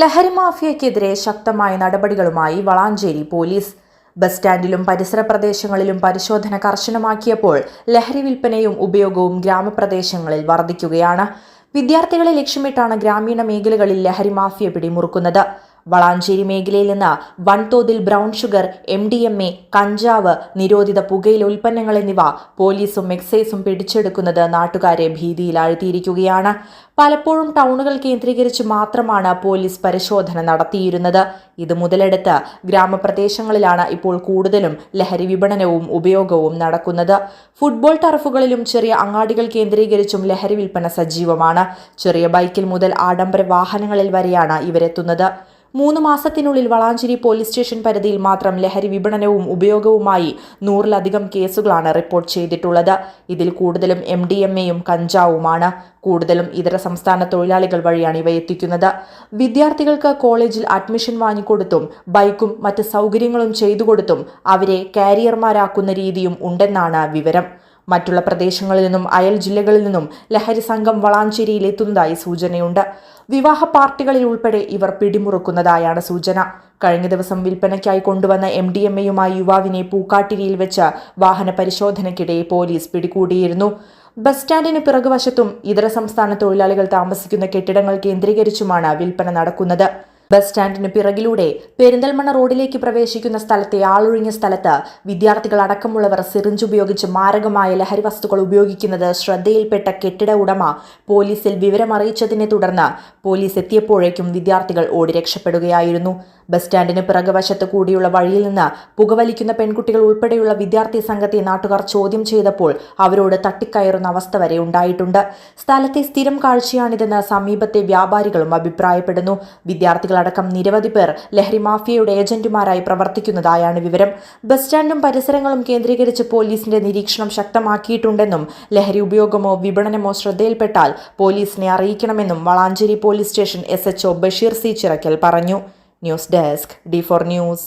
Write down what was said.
ലഹരി മാഫിയക്കെതിരെ ശക്തമായ നടപടികളുമായി വളാഞ്ചേരി പോലീസ്. ബസ് സ്റ്റാൻഡിലും പരിസര പ്രദേശങ്ങളിലും പരിശോധന കർശനമാക്കിയപ്പോൾ ലഹരി വിൽപ്പനയും ഉപയോഗവും ഗ്രാമപ്രദേശങ്ങളിൽ വർദ്ധിക്കുകയാണ് വിദ്യാർത്ഥികളെ ലക്ഷ്യമിട്ടാണ് ഗ്രാമീണ മേഖലകളിൽ ലഹരി മാഫിയ പിടിമുറുക്കുന്നത്. വളാഞ്ചേരി മേഖലയിൽ നിന്ന് വൻതോതിൽ brown sugar M D M A കഞ്ചാവ് നിരോധിത പുകയില ഉൽപ്പന്നങ്ങൾ എന്നിവ പോലീസും എക്സൈസും പിടിച്ചെടുക്കുന്നത് നാട്ടുകാരെ ഭീതിയിലാഴ്ത്തിയിരിക്കുകയാണ്. പലപ്പോഴും ടൗണുകൾ കേന്ദ്രീകരിച്ച് മാത്രമാണ് പോലീസ് പരിശോധന നടത്തിയിരുന്നത്. ഇത് മുതലെടുത്ത് ഗ്രാമപ്രദേശങ്ങളിലാണ് ഇപ്പോൾ കൂടുതലും ലഹരി വിപണനവും ഉപയോഗവും നടക്കുന്നത്. ഫുട്ബോൾ ടർഫുകളിലും ചെറിയ അങ്ങാടികൾ കേന്ദ്രീകരിച്ചും ലഹരി വിൽപ്പന സജീവമാണ്. ചെറിയ ബൈക്കിൽ മുതൽ ആഡംബര വാഹനങ്ങളിൽ വരെയാണ് ഇവരെത്തുന്നത്. മൂന്ന് മാസത്തിനുള്ളിൽ വളാഞ്ചേരി പോലീസ് സ്റ്റേഷൻ പരിധിയിൽ മാത്രം ലഹരി വിപണനവും ഉപയോഗവുമായി നൂറിലധികം കേസുകളാണ് റിപ്പോർട്ട് ചെയ്തിട്ടുള്ളത്. ഇതിൽ കൂടുതലും എം ഡി എം എയും കഞ്ചാവുമാണ്. കൂടുതലും ഇതര സംസ്ഥാന തൊഴിലാളികൾ വഴിയാണ് ഇവ എത്തിക്കുന്നത്. വിദ്യാർത്ഥികൾക്ക് കോളേജിൽ അഡ്മിഷൻ വാങ്ങിക്കൊടുത്തും ബൈക്കും മറ്റ് സൗകര്യങ്ങളും ചെയ്തു കൊടുത്തും അവരെ കാരിയർമാരാക്കുന്ന രീതിയും ഉണ്ടെന്നാണ് വിവരം. മറ്റുള്ള പ്രദേശങ്ങളിൽ നിന്നും അയൽ ജില്ലകളിൽ നിന്നും ലഹരി സംഘം വളാഞ്ചേരിയിൽ എത്തുന്നതായി സൂചനയുണ്ട്. വിവാഹ പാർട്ടികളിൽ ഉൾപ്പെടെ ഇവർ പിടിമുറുക്കുന്നതായാണ് സൂചന. കഴിഞ്ഞ ദിവസം വിൽപ്പനയ്ക്കായി കൊണ്ടുവന്ന എം ഡി എം എയുമായി യുവാവിനെ പൂക്കാട്ടിരിയിൽ വെച്ച് വാഹന പരിശോധനയ്ക്കിടെ പോലീസ് പിടികൂടിയിരുന്നു. ബസ് സ്റ്റാൻഡിന് പിറകുവശത്തും ഇതര സംസ്ഥാന തൊഴിലാളികൾ താമസിക്കുന്ന കെട്ടിടങ്ങൾ കേന്ദ്രീകരിച്ചുമാണ് വിൽപ്പന നടക്കുന്നത്. ബസ് സ്റ്റാൻഡിന് പിറകിലൂടെ പെരിന്തൽമണ്ണ റോഡിലേക്ക് പ്രവേശിക്കുന്ന സ്ഥലത്തെ ആളൊഴിഞ്ഞ സ്ഥലത്ത് വിദ്യാർത്ഥികൾ അടക്കമുള്ളവർ സിറിഞ്ച് ഉപയോഗിച്ച് മാരകമായ ലഹരി വസ്തുക്കൾ ഉപയോഗിക്കുന്നത് ശ്രദ്ധയിൽപ്പെട്ട കെട്ടിട ഉടമ പോലീസിൽ വിവരമറിയിച്ചതിനെ തുടർന്ന് പോലീസ് എത്തിയപ്പോഴേക്കും വിദ്യാർത്ഥികൾ ഓടി രക്ഷപ്പെടുകയായിരുന്നു. ബസ് സ്റ്റാൻഡിന് പിറകുവശത്ത് കൂടിയുള്ള വഴിയിൽ നിന്ന് പുകവലിക്കുന്ന പെൺകുട്ടികൾ ഉൾപ്പെടെയുള്ള വിദ്യാർത്ഥി സംഘത്തെ നാട്ടുകാർ ചോദ്യം ചെയ്തപ്പോൾ അവരോട് തട്ടിക്കയറുന്ന അവസ്ഥ വരെ ഉണ്ടായിട്ടുണ്ട്. സ്ഥലത്തെ സ്ഥിരം കാഴ്ചയാണിതെന്ന് സമീപത്തെ വ്യാപാരികളും അഭിപ്രായപ്പെടുന്നു. വിദ്യാർത്ഥികളടക്കം നിരവധി പേർ ലഹരി മാഫിയയുടെ ഏജന്റുമാരായി പ്രവർത്തിക്കുന്നതായാണ് വിവരം. ബസ് സ്റ്റാൻഡും പരിസരങ്ങളും കേന്ദ്രീകരിച്ച് പോലീസിന്റെ നിരീക്ഷണം ശക്തമാക്കിയിട്ടുണ്ടെന്നും ലഹരി ഉപയോഗമോ വിപണനമോ ശ്രദ്ധയിൽപ്പെട്ടാൽ പോലീസിനെ അറിയിക്കണമെന്നും Valanchery police station SHO Basheer C Chirakkal പറഞ്ഞു. News desk D four news.